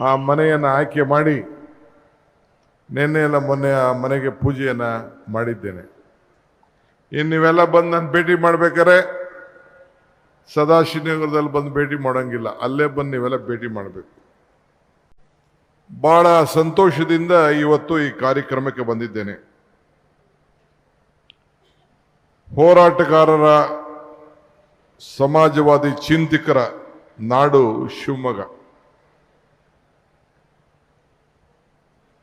ಆ ಮನೆಯನ್ನು ಆಯ್ಕೆ ಮಾಡಿ ನಿನ್ನೆ ಎಲ್ಲ ಮೊನ್ನೆ ಆ ಮನೆಗೆ ಪೂಜೆಯನ್ನು ಮಾಡಿದ್ದೇನೆ. ಇನ್ನು ನೀವೆಲ್ಲ ಬಂದು ನಾನು ಭೇಟಿ ಮಾಡ್ಬೇಕಾರೆ ಸದಾಶಿವನಗರದಲ್ಲಿ ಬಂದು ಭೇಟಿ ಮಾಡೋಂಗಿಲ್ಲ. ಅಲ್ಲೇ ಬಂದು ನೀವೆಲ್ಲ ಭೇಟಿ ಮಾಡಬೇಕು. ಭಾಳ ಸಂತೋಷದಿಂದ ಇವತ್ತು ಈ ಕಾರ್ಯಕ್ರಮಕ್ಕೆ ಬಂದಿದ್ದೇನೆ. ಹೋರಾಟಗಾರರ ಸಮಾಜವಾದಿ ಚಿಂತಕರ ನಾಡು ಶಿವಮೊಗ್ಗ.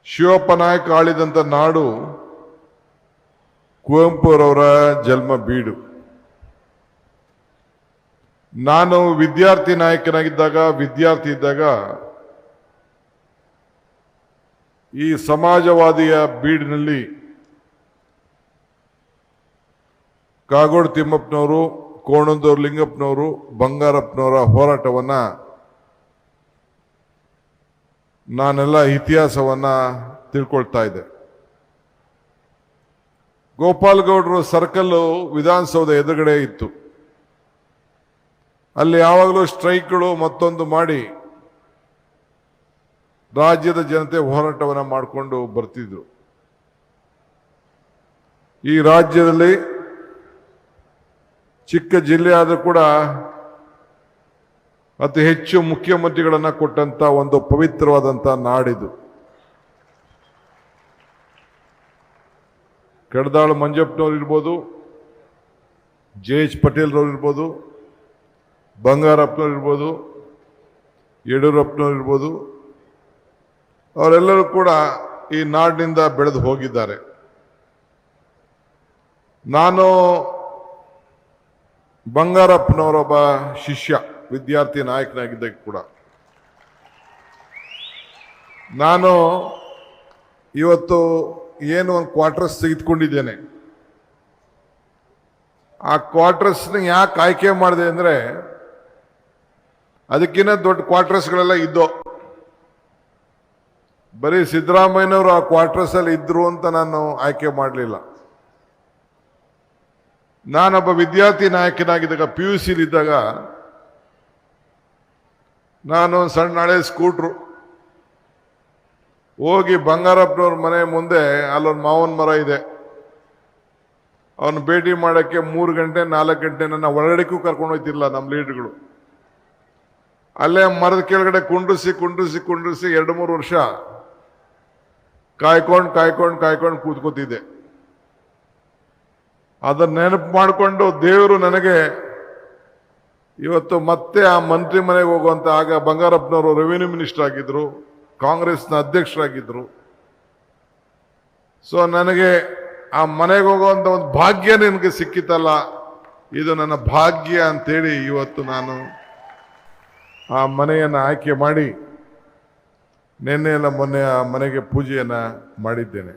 ಶಿವಪ್ಪ ನಾಯಕ ಆಳಿದಂಥ ನಾಡು ಕುವೆಂಪುರವರ ಜನ್ಮ ಬೀಡು. ನಾನು ವಿದ್ಯಾರ್ಥಿ ನಾಯಕನಾಗಿದ್ದಾಗ, ವಿದ್ಯಾರ್ಥಿ ಇದ್ದಾಗ ಈ ಸಮಾಜವಾದಿಯ ಬೀಡಿನಲ್ಲಿ ಕಾಗೋಡು ತಿಮ್ಮಪ್ಪನವರು, ಕೋಣಂದೂರು ಲಿಂಗಪ್ಪನವರು, ಬಂಗಾರಪ್ಪನವರ ಹೋರಾಟವನ್ನ ನಾನೆಲ್ಲ ಇತಿಹಾಸವನ್ನ ತಿಳ್ಕೊಳ್ತಾ ಇದ್ದೆ. ಗೋಪಾಲ್ ಸರ್ಕಲ್ಲು ಸರ್ಕಲ್ ವಿಧಾನಸೌಧ ಎದುರುಗಡೆ ಇತ್ತು. ಅಲ್ಲಿ ಯಾವಾಗಲೂ ಸ್ಟ್ರೈಕ್ಗಳು ಮತ್ತೊಂದು ಮಾಡಿ ರಾಜ್ಯದ ಜನತೆ ಹೋರಾಟವನ್ನು ಮಾಡಿಕೊಂಡು ಬರ್ತಿದ್ರು. ಈ ರಾಜ್ಯದಲ್ಲಿ ಚಿಕ್ಕ ಜಿಲ್ಲೆ ಆದರೂ ಕೂಡ ಅತಿ ಹೆಚ್ಚು ಮುಖ್ಯಮಂತ್ರಿಗಳನ್ನು ಕೊಟ್ಟಂತ ಒಂದು ಪವಿತ್ರವಾದಂತ ನಾಡಿದು. ಕಡದಾಳು ಮಂಜಪ್ಪನವ್ರು ಇರ್ಬೋದು, ಜೆ ಎಚ್ ಪಟೇಲ್ರವ್ರು ಇರ್ಬೋದು, ಬಂಗಾರಪ್ಪನವ್ರು ಇರ್ಬೋದು, ಯಡಿಯೂರಪ್ಪನವ್ರು ಇರ್ಬೋದು, ಅವರೆಲ್ಲರೂ ಕೂಡ ಈ ನಾಡಿನಿಂದ ಬೆಳೆದು ಹೋಗಿದ್ದಾರೆ. ನಾನು ಬಂಗಾರಪ್ಪನವರೊಬ್ಬ ಶಿಷ್ಯ. ವಿದ್ಯಾರ್ಥಿ ನಾಯಕನಾಗಿದ್ದಾಗ ಕೂಡ. ನಾನು ಇವತ್ತು ಏನು ಒಂದು ಕ್ವಾರ್ಟರ್ಸ್ ತೆಗೆದುಕೊಂಡಿದ್ದೇನೆ. ಆ ಕ್ವಾರ್ಟರ್ಸ್ನ ಯಾಕೆ ಆಯ್ಕೆ ಮಾಡಿದೆ ಅಂದರೆ ಅದಕ್ಕಿಂತ ದೊಡ್ಡ ಕ್ವಾರ್ಟರ್ಸ್ಗಳೆಲ್ಲ ಇದ್ದೋ. ಬರೀ ಸಿದ್ದರಾಮಯ್ಯನವರು ಆ ಕ್ವಾರ್ಟರ್ಸ್ ಅಲ್ಲಿ ಇದ್ರು ಅಂತ ನಾನು ಆಯ್ಕೆ ಮಾಡಲಿಲ್ಲ. ನಾನೊಬ್ಬ ವಿದ್ಯಾರ್ಥಿ ನಾಯಕನಾಗಿದ್ದಾಗ ಪಿ ಯು ಇದ್ದಾಗ ನಾನು ಸಣ್ಣ ಹಳೆ ಸ್ಕೂಟ್ರು. ಹೋಗಿ ಬಂಗಾರಪ್ಪನವ್ರ ಮನೆ ಮುಂದೆ ಅಲ್ಲೊಂದು ಮಾವನ ಮರ ಇದೆ. ಅವನು ಭೇಟಿ ಮಾಡೋಕ್ಕೆ ಮೂರು ಗಂಟೆ, ನಾಲ್ಕು ಗಂಟೆ ನನ್ನ ಒಳಗಡೆಗೂ ಕರ್ಕೊಂಡು ಹೋಯ್ತಿಲ್ಲ ನಮ್ಮ ಲೀಡರ್ಗಳು. ಅಲ್ಲೇ ಮರದ ಕೆಳಗಡೆ ಕುಂಡ್ರಿಸಿ ಕುಂಡ್ರಿಸಿ ಕುಂಡ್ರಿಸಿ ಎರಡು ಮೂರು ವರ್ಷ ಕಾಯ್ಕೊಂಡು ಕಾಯ್ಕೊಂಡು ಕಾಯ್ಕೊಂಡು ಕೂತ್ಕೋತಿದ್ದೆ. ಅದನ್ನ ನೆನಪು ಮಾಡಿಕೊಂಡು ದೇವರು ನನಗೆ ಇವತ್ತು ಮತ್ತೆ ಆ ಮಂತ್ರಿ ಮನೆಗೆ ಹೋಗುವಂತ ಆಗ ಬಂಗಾರಪ್ಪನವರು ರೆವಿನ್ಯೂ ಮಿನಿಸ್ಟರ್ ಆಗಿದ್ರು, ಕಾಂಗ್ರೆಸ್ನ ಅಧ್ಯಕ್ಷರಾಗಿದ್ರು. ಸೊ ನನಗೆ ಆ ಮನೆಗೆ ಹೋಗುವಂತ ಒಂದು ಭಾಗ್ಯ ನಿನಗೆ ಸಿಕ್ಕಿತಲ್ಲ, ಇದು ನನ್ನ ಭಾಗ್ಯ ಅಂತೇಳಿ ಇವತ್ತು ನಾನು ಆ ಮನೆಯನ್ನು ಆಯ್ಕೆ ಮಾಡಿ ನಿನ್ನೆ ಎಲ್ಲ ಮೊನ್ನೆ ಆ ಮನೆಗೆ ಪೂಜೆಯನ್ನು ಮಾಡಿದ್ದೇನೆ.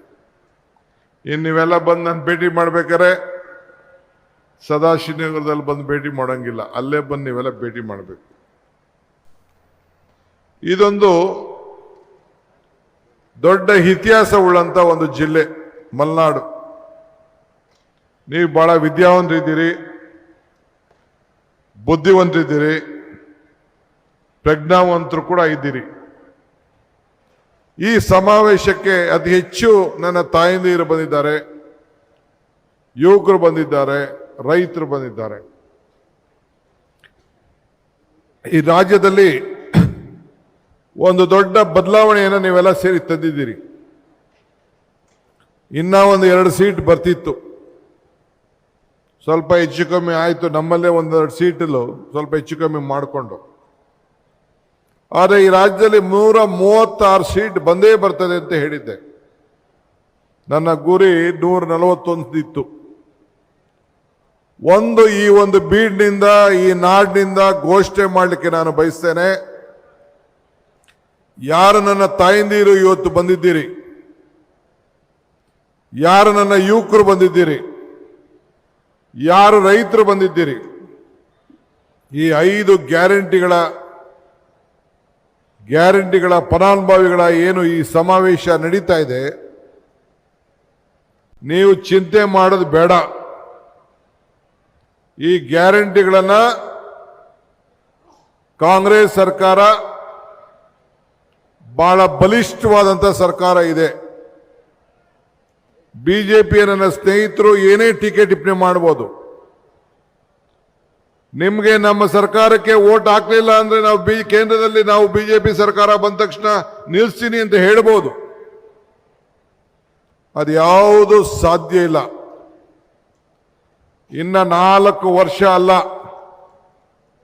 ಇನ್ನು ನೀವೆಲ್ಲ ಬಂದು ನಾನು ಭೇಟಿ ಮಾಡ್ಬೇಕಾರೆ ಸದಾಶಿವನಗರದಲ್ಲಿ ಬಂದು ಭೇಟಿ ಮಾಡೋಂಗಿಲ್ಲ. ಅಲ್ಲೇ ಬಂದು ನೀವೆಲ್ಲ ಭೇಟಿ ಮಾಡಬೇಕು. ಇದೊಂದು ದೊಡ್ಡ ಇತಿಹಾಸ ಉಳ್ಳಂತ ಒಂದು ಜಿಲ್ಲೆ, ಮಲೆನಾಡು. ನೀವು ಬಹಳ ವಿದ್ಯಾವಂತರಿದ್ದೀರಿ ಬುದ್ಧಿವಂತರಿದ್ದೀರಿ ಪ್ರಜ್ಞಾವಂತರು ಕೂಡ ಇದ್ದೀರಿ. ಈ ಸಮಾವೇಶಕ್ಕೆ ಅತಿ ಹೆಚ್ಚು ನನ್ನ ತಾಯಂದಿರು ಬಂದಿದ್ದಾರೆ, ಯುವಕರು ಬಂದಿದ್ದಾರೆ. ರೈತರು ಬಂದಿದ್ದಾರೆ. ಈ ರಾಜ್ಯದಲ್ಲಿ ಒಂದು ದೊಡ್ಡ ಬದಲಾವಣೆಯನ್ನು ನೀವೆಲ್ಲ ಸೇರಿ ತಂದಿದ್ದೀರಿ. ಇನ್ನ ಒಂದು ಎರಡು ಸೀಟ್ ಬರ್ತಿತ್ತು. ಸ್ವಲ್ಪ ಹೆಚ್ಚು ಕಮ್ಮಿ ಆಯಿತು, ನಮ್ಮಲ್ಲೇ ಒಂದೆರಡು ಸೀಟಲ್ಲೂ ಸ್ವಲ್ಪ ಹೆಚ್ಚು ಕಮ್ಮಿ ಮಾಡಿಕೊಂಡು. ಆದರೆ ಈ ರಾಜ್ಯದಲ್ಲಿ ನೂರ ಮೂವತ್ತಾರು ಸೀಟ್ ಬಂದೇ ಬರ್ತದೆ ಅಂತ ಹೇಳಿದ್ದೆ. ನನ್ನ ಗುರಿ ನೂರ ನಲವತ್ತೊಂದು ಇತ್ತು. ಒಂದು ಈ ಒಂದು ಬೀಡ್ನಿಂದ, ಈ ನಾಡಿನಿಂದ ಘೋಷಣೆ ಮಾಡಲಿಕ್ಕೆ ನಾನು ಬಯಸ್ತೇನೆ. ಯಾರು ನನ್ನ ತಾಯಂದಿರು ಇವತ್ತು ಬಂದಿದ್ದೀರಿ? ಯಾರು ನನ್ನ ಯುವಕರು ಬಂದಿದ್ದೀರಿ? ಯಾರು ರೈತರು ಬಂದಿದ್ದೀರಿ? ಈ ಐದು ಗ್ಯಾರಂಟಿಗಳ ಗ್ಯಾರಂಟಿಗಳ ಫಲಾನುಭವಿಗಳ ಏನು ಈ ಸಮಾವೇಶ ನಡೀತಾ ಇದೆ, ನೀವು ಚಿಂತೆ ಮಾಡೋದು ಬೇಡ. ಈ ಗ್ಯಾರಂಟಿಗಳನ್ನು ಕಾಂಗ್ರೆಸ್ ಸರ್ಕಾರ ಬಹಳ ಬಲಿಷ್ಠವಾದಂಥ ಸರ್ಕಾರ ಇದೆ. ಬಿಜೆಪಿಯ ನನ್ನ ಸ್ನೇಹಿತರು ಏನೇ ಟೀಕೆ ಟಿಪ್ಪಣಿ ಮಾಡ್ಬೋದು. ನಿಮಗೆ ನಮ್ಮ ಸರ್ಕಾರಕ್ಕೆ ಓಟ್ ಹಾಕಲಿಲ್ಲ ಅಂದ್ರೆ ನಾವು ಬಿ ಕೇಂದ್ರದಲ್ಲಿ ನಾವು ಬಿಜೆಪಿ ಸರ್ಕಾರ ಬಂದ ತಕ್ಷಣ ನಿಲ್ಲಿಸ್ತೀನಿ ಅಂತ ಹೇಳ್ಬೋದು. ಅದು ಯಾವುದು ಸಾಧ್ಯ ಇಲ್ಲ. ಇನ್ನ ನಾಲ್ಕು ವರ್ಷ ಅಲ್ಲ.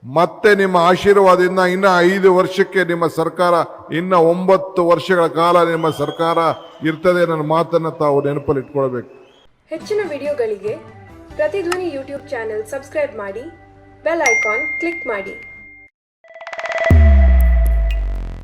ಮತ್ತೆ ನಿಮ್ಮ ಆಶೀರ್ವಾದದಿಂದ ಇನ್ನ ಐದು ವರ್ಷಕ್ಕೆ ನಿಮ್ಮ ಸರ್ಕಾರ, ಇನ್ನ ಒಂಬತ್ತು ವರ್ಷಗಳ ಕಾಲ ನಿಮ್ಮ ಸರ್ಕಾರ ಇರ್ತದೆ ನನ್ನ ಮಾತನ್ನ ತಾವು ನೆನಪಲ್ಲಿ ಇಟ್ಕೊಳ್ಬೇಕು ಹೆಚ್ಚಿನ ವಿಡಿಯೋಗಳಿಗೆ ಪ್ರತಿಧ್ವನಿ ಯೂಟ್ಯೂಬ್ ಚಾನೆಲ್ ಸಬ್ಸ್ಕ್ರೈಬ್ ಮಾಡಿ, ಬೆಲ್ ಐಕಾನ್ ಕ್ಲಿಕ್ ಮಾಡಿ.